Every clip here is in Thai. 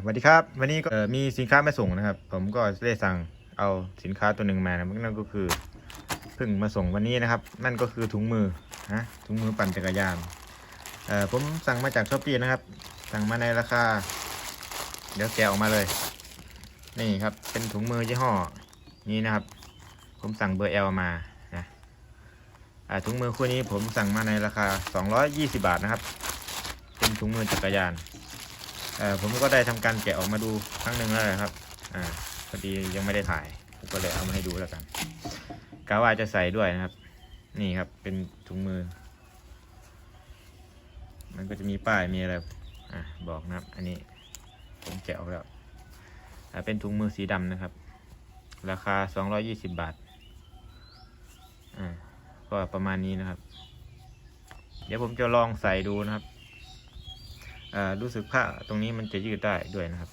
สวัสดีครับ วันนี้ก็มีสินค้ามาส่งนะครับ ผมก็ได้สั่งเอาสินค้าตัวหนึ่งมานะนั่นก็คือเพิ่งมาส่งวันนี้นะครับ นั่นก็คือถุงมือนะถุงมือปั่นจักรยานเออผมสั่งมาจากช้อปปี้นะครับ สั่งมาในราคา เดี๋ยวแกะออกมาเลย นี่ครับเป็นถุงมือยี่ห้อนี้นะครับ ผมสั่งเบอร์ L มานะอ่าถุงมือคู่นี้ผมสั่งมาในราคา 220 บาทนะครับ เป็นถุงมือจักรยาน ผมก็ได้ทำการแกะออกมาดูครั้งหนึ่งแล้วนะครับอ่าพอดียังไม่ได้ถ่ายผมก็เลยเอามาให้ดูแล้วกันกะว่าจะใส่ด้วยนะครับ นี่ครับเป็นถุงมือ มันก็จะมีป้ายมีอะไรอะบอกนะครับ อันนี้ผมแกะออกแล้วอ่าเป็นถุงมือสีดำนะครับ ราคา 220 บาทอ่าก็ประมาณนี้นะครับ เดี๋ยวผมจะลองใส่ดูนะครับ รู้สึกผ้าตรงนี้มันจะยืดได้ด้วยนะครับ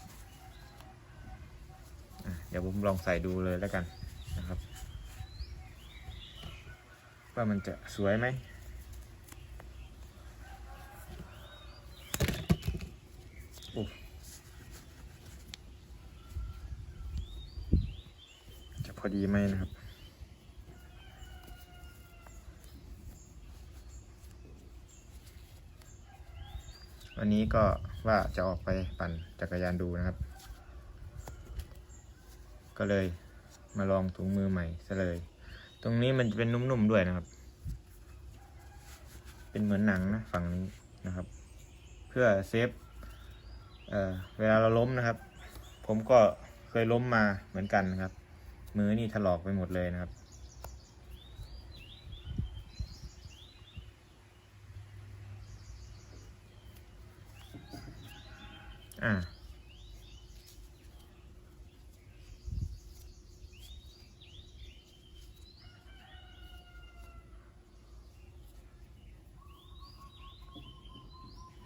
เดี๋ยวผมลองใส่ดูเลยแล้วกันนะครับ ว่ามันจะสวยไหมโอ้จะพอดีไหมนะครับ วันนี้ก็ว่าจะออกไปปั่นจักรยานดูนะครับ ก็เลยมาลองถุงมือใหม่ซะเลย ตรงนี้มันจะเป็นนุ่มๆด้วยนะครับ เป็นเหมือนหนังนะฝั่งนี้นะครับ เพื่อเซฟเเวลาเราล้มนะครับ ผมก็เคยล้มมาเหมือนกันนะครับ มือนี่ถลอกไปหมดเลยนะครับ อ่า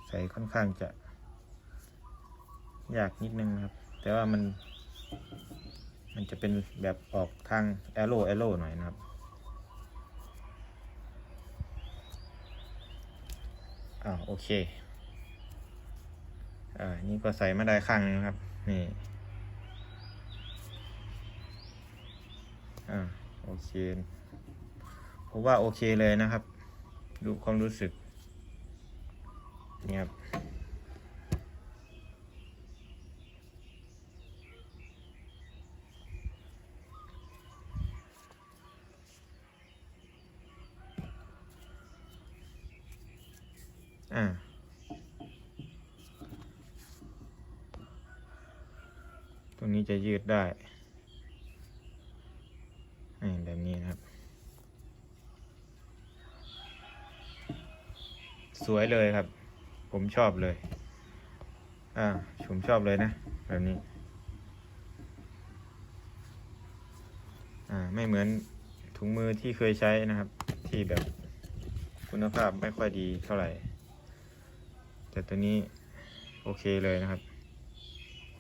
ใส่ค่อนข้างจะ ยากนิดนึงนะครับ แต่ว่ามัน มันจะเป็นแบบออกทางแอโร่แอโร่หน่อยนะครับอ่าโอเค อ่า นี่ก็ใส่มาได้ข้างนึงนะครับ นี่ อ่า โอเค ผมว่าโอเคเลยนะครับ ดูความรู้สึก นี่ครับอ่า รงนี้จะยืดได้แบบนี้นะครับ สวยเลยครับ ผมชอบเลย อ่า ผมชอบเลยนะ แบบนี้ อ่า ไม่เหมือนถุงมือที่เคยใช้นะครับ ที่แบบคุณภาพไม่ค่อยดีเท่าไหร่ แต่ตัวนี้โอเคเลยนะครับ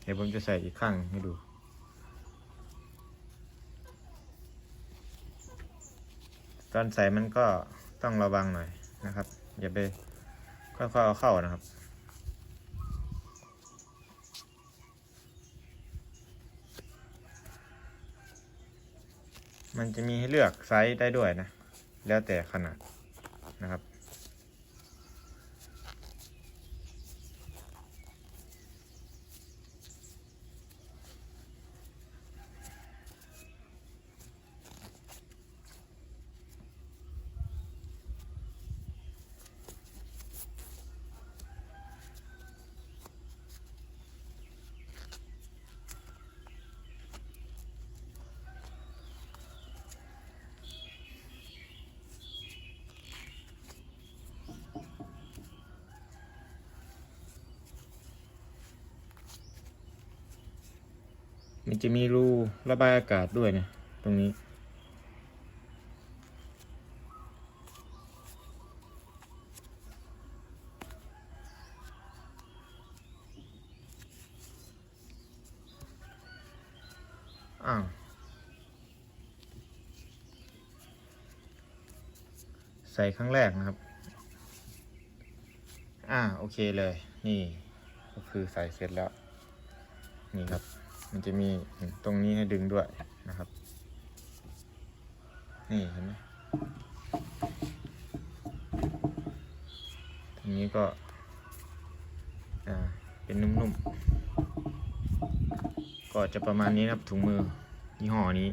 เดี๋ยวผมจะใส่อีกข้างให้ดูตอนใส่มันก็ต้องระวังหน่อยนะครับ อย่าไปค่อยๆเอาเข้านะครับ มันจะมีให้เลือกไซส์ได้ด้วยนะ แล้วแต่ขนาดนะครับ มันจะมีรูระบายอากาศด้วยนะตรงนี้ อ้าวใส่ครั้งแรกนะครับ อ่า โอเคเลย นี่ ก็คือใส่เสร็จแล้ว นี่ครับ มันจะมีตรงนี้ให้ดึงด้วยนะครับ นี่เห็นไหมตรงนี้ก็อ่าเป็นนุ่มๆ ก็จะประมาณนี้นะครับถุงมือยี่ห้อนี้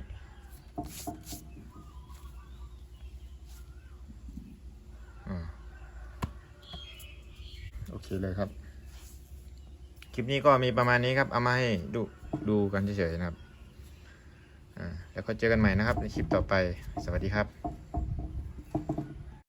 อ่าโอเคเลยครับ คลิปนี้ก็มีประมาณนี้ครับ เอามาให้ดู ดูกันเฉยๆนะครับอ่าแล้วก็เจอกันใหม่นะครับในคลิปต่อไป สวัสดีครับ